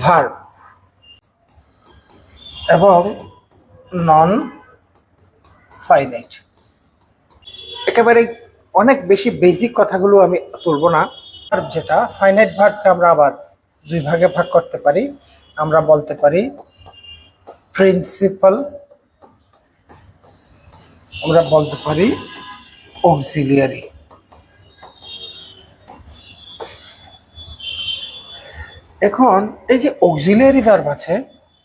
Verb এবং non finite একেবারে অনেক বেশি বেসিক কথাগুলো আমি তুলব না। আর যেটা ফাইনাইট ভার্বকে আমরা আবার দুই ভাগে ভাগ করতে পারি, আমরা বলতে পারি প্রিন্সিপাল আমরা বলতে পারি অক্সিলিয়ারি এখন এই যে অক্সিলিয়ারি ভার্ব আছে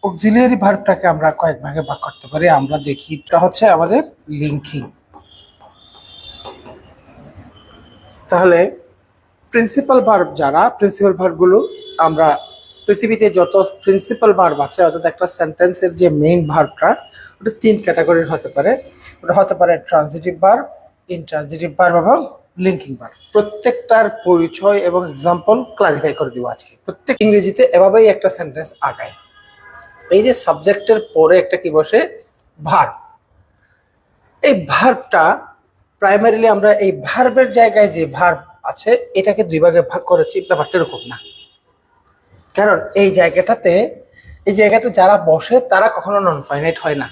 অক্সিলিয়ারি ভার্বটাকে আমরা কয়েক ভাগে ভাগ করতে পারি। আমরা দেখি এটা হচ্ছে আমাদের লিঙ্কিং তাহলে প্রিন্সিপাল ভার্ব যারা প্রিন্সিপাল ভার্বগুলো আমরা পৃথিবীতে যত প্রিন্সিপাল ভার্ব আছে, অর্থাৎ একটা সেন্টেন্সের যে মেইন ভার্বটা ওটা তিন ক্যাটাগরির হতে পারে। ওটা হতে পারে ট্রানজিটিভ ভার্ব ইনট্রানজিটিভ ভার্ব এবং লিঙ্কিং ভার্ব প্রত্যেকটার পরিচয় এবং এক্সাম্পল ক্লারিফাই করে দিব আজকে। প্রত্যেক ইংরেজিতে এভাবেই একটা সেন্টেন্স আগায়। এই যে সাবজেক্টের পরে একটা কি বসে? ভার্ব এই ভার্বটা প্রাইমারিলি আমরা এই ভার্বের জায়গায় যে ভার্ব আছে, এটাকে দুই ভাগে ভাগ করেছি, ব্যাপারটা এরকম না। কারণ এই জায়গাটাতে, এই জায়গাতে যারা বসে, তারা কখনো নন ফাইনাইট হয় না।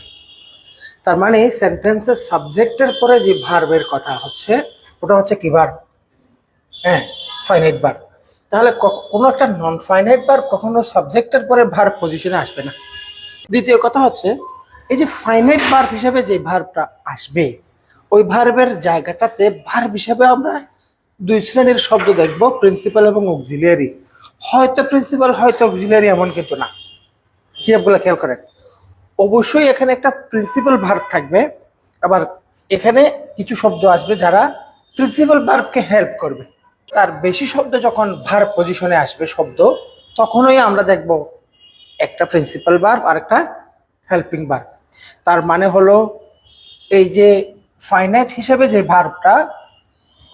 তার মানে সেন্টেন্সের সাবজেক্টের পরে যে ভার্বের কথা হচ্ছে ওটা হচ্ছে কি ভার্ব হ্যাঁ ফাইনাইট ভার্ব তাহলে কোনো একটা নন ফাইনাইট বার কখনো সাবজেক্টের পরে ভার্ব পজিশনে আসবে না। দ্বিতীয় কথা হচ্ছে, এই যে ফাইনাইট ভার্ব হিসেবে যে ভার্বটা আসবে, ওই ভার্বের জায়গাটাতে ভার্ব হিসেবে আমরা দুই শ্রেণির শব্দ দেখব প্রিন্সিপাল এবং অক্সিলিয়ারি হয়তো প্রিন্সিপাল হয়তো অক্সিলিয়ারি এমন কিন্তু না। হিসাবগুলো খেয়াল করেন? অবশ্যই এখানে একটা প্রিন্সিপাল ভার্ব থাকবে, আবার এখানে কিছু শব্দ আসবে যারা প্রিন্সিপাল ভার্বকে হেল্প করবে। তার বেশি শব্দ যখন ভার্ব পজিশনে আসবে শব্দ, তখনই আমরা দেখব একটা প্রিন্সিপাল ভার্ব আর একটা হেল্পিং ভার্ব তার মানে হলো এই যে ফাইনাইট হিসেবে যে ভার্বটা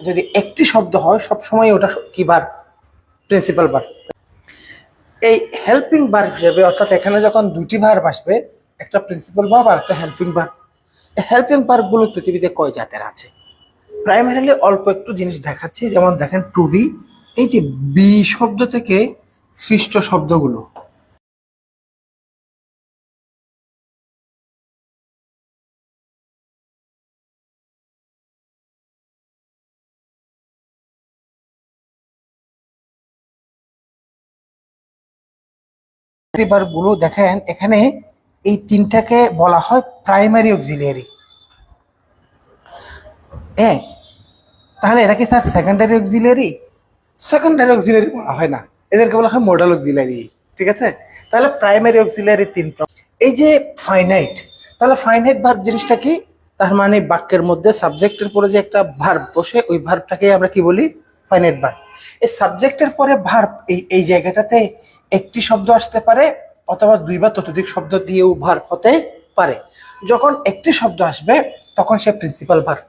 যদি একটি শব্দ হয় সব সময় ওটা কি ভার্ব প্রিন্সিপাল ভার্ব এই হেল্পিং ভার্ব হিসেবে, অর্থাৎ এখানে যখন দুটি ভার্ব আসবে, একটা প্রিন্সিপাল ভার্ব আর একটা হেল্পিং ভার্ব হেল্পিং ভার্বগুলো পৃথিবীতে কয় জাতের আছে? প্রাইমারিলি অল্প একটু জিনিস দেখাচ্ছি, যেমন দেখেন টু বি এই যে বি শব্দ থেকে সৃষ্ট শব্দগুলো। গুলো দেখেন এখানে এই তিনটাকে বলা হয় প্রাইমারি অক্সিলিয়ারি হ্যাঁ তাহলে এরা কি sir secondary auxiliary secondary auxiliary বলা হয় না। এদেরকে বলা হয় মডেল অক্সিলিয়ারি ঠিক আছে? তাহলে প্রাইমারি অক্সিলিয়ারি তিন এই যে ফাইনাইট তাহলে ফাইনাইট ভার্ব জিনিসটা কি? তার মানে বাক্যের মধ্যে সাবজেক্টের পরে যে একটা ভার্ব বসে, ওই ভার্বটাকে আমরা কি বলি? ফাইনাইট ভার্ব এই সাবজেক্টের পরে ভার্ব এই এই জায়গাটাতে একটি শব্দ আসতে পারে অথবা দুই বা ততোধিক শব্দ দিয়েও ভার্ব হতে পারে। যখন একটি শব্দ আসবে, তখন সে প্রিন্সিপাল ভার্ব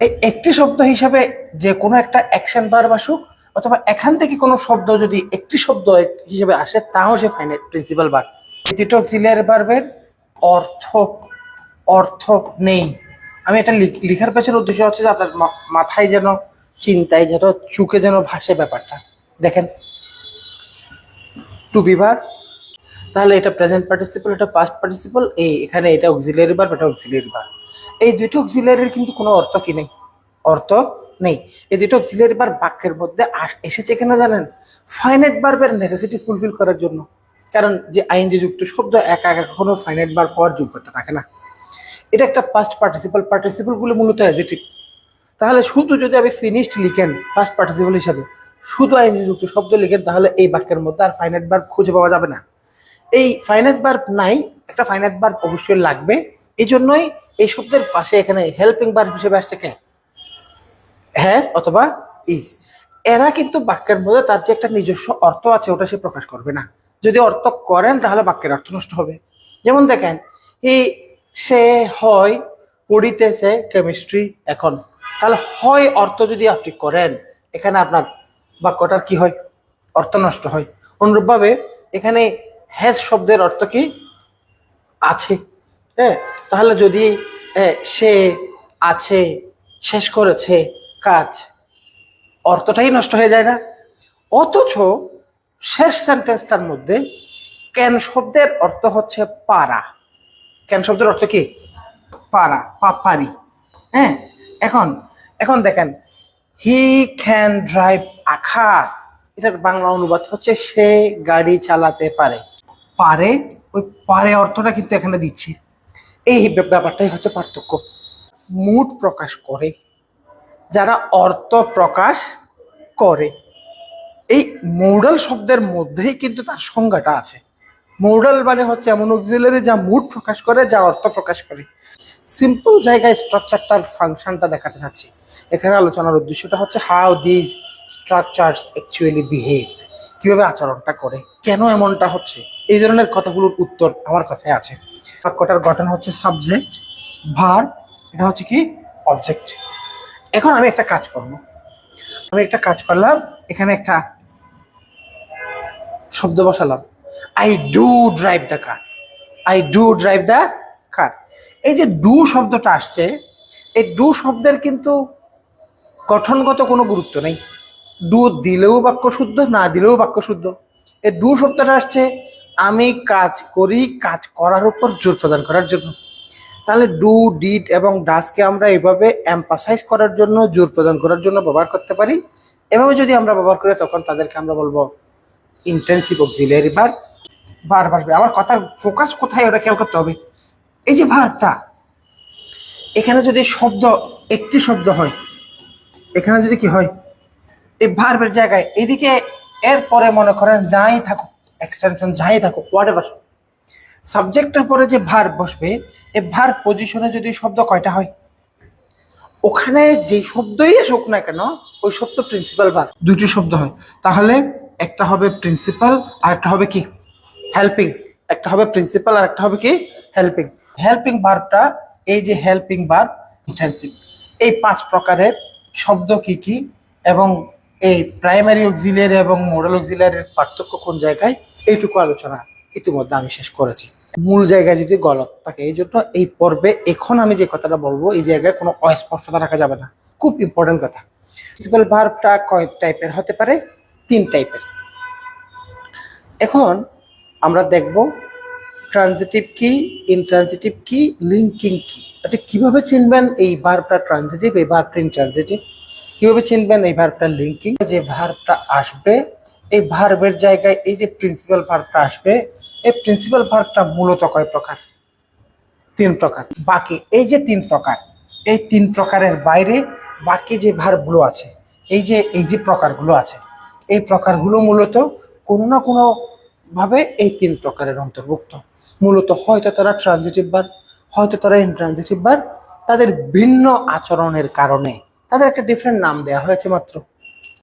এই একটি শব্দ হিসাবে যে কোনো একটা অ্যাকশন ভার্ব আসুক অথবা এখান থেকে কোনো শব্দ যদি একটি শব্দ হিসেবে আসে, তাও সে ফাইনাল প্রিন্সিপাল ভার্ব দ্বিতীয়টা অক্সিলিয়ারি ভার্বের অর্থ অর্থ নেই। আমি এটা লিখ- লিখার পেছনে উদ্দেশ্য হচ্ছে যে আপনার মাথায় যেন, চিন্তায় যেন, চুকে যেন ভাসে ব্যাপারটা। দেখেন। টু বি ভার্ব তাহলে এটা প্রেজেন্ট পার্টিসিপল এটা পাস্ট পার্টিসিপল এই এখানে এটা অক্সিলিয়ারি ভার্ব এটা অক্সিলিয়ারি ভার্ব এই দুটো অক্সিলিয়ারির কিন্তু কোনো অর্থ কি নেই? অর্থ নেই। এই দুটো অক্সিলিয়ারি বার বাক্যের মধ্যে এসেছে কেন জানেন? ফাইনাইট ভার্বের নেসেসিটি ফুলফিল করার জন্য। কারণ যে আইনজি যুক্ত শব্দ, একা একা কখনো ফাইনাইট বার হওয়ার যোগ্যতা রাখে না। এটা একটা পাস্ট পার্টিসিপল পার্টিসিপলগুলো মূলত অ্যাজিটিভ তাহলে শুধু যদি আমি ফিনিশড লিখেন পাস্ট পার্টিসিপল হিসাবে, শুধু আইনজি যুক্ত শব্দ লিখেন, তাহলে এই বাক্যের মধ্যে আর ফাইনাইট বার খুঁজে পাওয়া যাবে না। এই ফাইনাইট ভার্ব নাই, একটা ফাইনাইট ভার্ব অবশ্যই লাগবে। এই জন্যই এই শব্দের পাশে এখানে হেল্পিং ভার্ব হিসেবে আসছে কে? হ্যাজ অথবা ইজ এরা কিন্তু বাক্যের মধ্যে তার যে একটা নিজস্ব অর্থ আছে, ওটা সে প্রকাশ করবে না। যদি অর্থ করেন, তাহলে বাক্যের অর্থ নষ্ট হবে। যেমন দেখেন এই সে, হয়, পড়িতেছে কেমিস্ট্রি এখন। তাহলে হয় অর্থ যদি আপনি করেন, এখানে আপনার বাক্যটার কি হয়? অর্থ নষ্ট হয়। অনুরূপভাবে এখানে হ্যাজ শব্দের অর্থ কি? আছে। হ্যাঁ? তাহলে যদি হ্যাঁ, সে আছে শেষ করেছে কাজ অর্থটাই নষ্ট হয়ে যায় না। অথচ শেষ সেন্টেন্সটার মধ্যে ক্যান শব্দের অর্থ হচ্ছে পারা। ক্যান শব্দের অর্থ কি? পারা পা পারি হ্যাঁ? এখন এখন দেখেন হি ক্যান ড্রাইভ আখা এটার বাংলা অনুবাদ হচ্ছে সে গাড়ি চালাতে পারে। পারে, ওই পারে অর্থটা কিন্তু এখানে দিচ্ছি। এই ব্যাপারটাই হচ্ছে পার্থক্য। মুড প্রকাশ করে। যারা অর্থ প্রকাশ করে, এই মৌডাল শব্দের মধ্যেই কিন্তু তার সংজ্ঞাটা আছে। মৌডাল মানে হচ্ছে এমন অক্সিলারি যা মুড প্রকাশ করে, যা অর্থ প্রকাশ করে। সিম্পল জায়গায় স্ট্রাকচারটার ফাংশনটা দেখাতে চাচ্ছি। এখানে আলোচনার উদ্দেশ্যটা হচ্ছে how this structures actually behave কীভাবে আচরণটা করে। কেন এমনটা হচ্ছে? এই ধরনের কথাগুলোর উত্তর আমার কথায় আছে। বাক্যটার গঠন হচ্ছে সাবজেক্ট ভার এটা হচ্ছে কি? অবজেক্ট এখন আমি একটা কাজ করব। আমি একটা কাজ করলাম, এখানে একটা শব্দ বসালাম। I do drive the car I do drive the car এই যে ডু শব্দটা আসছে, এই ডু শব্দের কিন্তু গঠনগত কোনো গুরুত্ব নেই। ডু দিলেও বাক্য শুদ্ধ, না দিলেও বাক্য শুদ্ধ। এই ডু শব্দটা আসছে আমি কাজ করি, কাজ করার উপর জোর প্রদান করার জন্য। তাহলে ডু ডিড এবং ডাসকে আমরা এভাবে এম্পাসাইজ করার জন্য, জোর প্রদান করার জন্য ব্যবহার করতে পারি। এভাবে যদি আমরা ব্যবহার করি, তখন তাদেরকে আমরা বলব ইন্টেন্সিভ অক্সিলিয়ারি ভার বার বাসবে আমার কথার ফোকাস কোথায়, ওটা খেয়াল করতে হবে। এই যে ভারটা এখানে যদি শব্দ, একটি শব্দ হয়, এখানে যদি কি হয়, এই ভার্বের জায়গায়, এদিকে এর পরে মনে করেন, যাই থাকুক এক্সটেনশন যাই থাকুক হোয়াট এভার সাবজেক্টের পরে যে ভার বসবে, এ ভার পজিশনে যদি শব্দ কয়টা হয়? ওখানে যে শব্দই আসুক না কেন, ওই শব্দ প্রিন্সিপাল ভার দুটি শব্দ হয়। তাহলে একটা হবে প্রিন্সিপাল আর একটা হবে কি? হেল্পিং একটা হবে প্রিন্সিপাল আর একটা হবে কি? হেল্পিং হেল্পিং ভার্বটা এই যে হেল্পিং ভার্ব ইন্টেন্সিভ এই পাঁচ প্রকারের শব্দ কি কি? এবং এই প্রাইমারি অক্সিলিয়ারি এবং মোডাল অক্সিলিয়ারির পার্থক্য কোন জায়গায়? এইটুকু আলোচনা ইতিমধ্যে আমি শেষ করেছি। মূল জায়গায় যদি গলত থাকে, এই জন্য এই পর্বে এখন আমি যে কথাটা বলব, এই জায়গায় কোনো অস্পষ্টতা রাখা যাবে না। খুব ইম্পর্টেন্ট কথা। প্রিন্সিপাল ভার্বটা কয় টাইপের হতে পারে? তিন টাইপের এখন আমরা দেখব ট্রানজিটিভ কি ইনট্রানজিটিভ কি লিঙ্কিং কি। আচ্ছা কীভাবে চিনবেন এই ভার্বটা ট্রানজিটিভ এই ভার্বটা ইনট্রানজিটিভ কীভাবে চিনবেন এই ভার্বটা লিঙ্কিং যে ভার্বটা আসবে, এই ভার্বের জায়গায় এই যে প্রিন্সিপাল ভার্বটা আসবে, এই প্রিন্সিপাল ভার্বটা মূলত কয় প্রকার? তিন প্রকার। বাকি এই যে তিন প্রকার, এই তিন প্রকারের বাইরে বাকি যে ভার্বগুলো আছে, এই যে এই যে প্রকারগুলো আছে, এই প্রকারগুলো মূলত কোনো না কোনো ভাবে এই তিন প্রকারের অন্তর্ভুক্ত। মূলত হয়তো তারা ট্রানজিটিভ বার হয়তো তারা ইনট্রানজিটিভ বার তাদের ভিন্ন আচরণের কারণে তাদের একটা ডিফারেন্ট নাম দেওয়া হয়েছে মাত্র।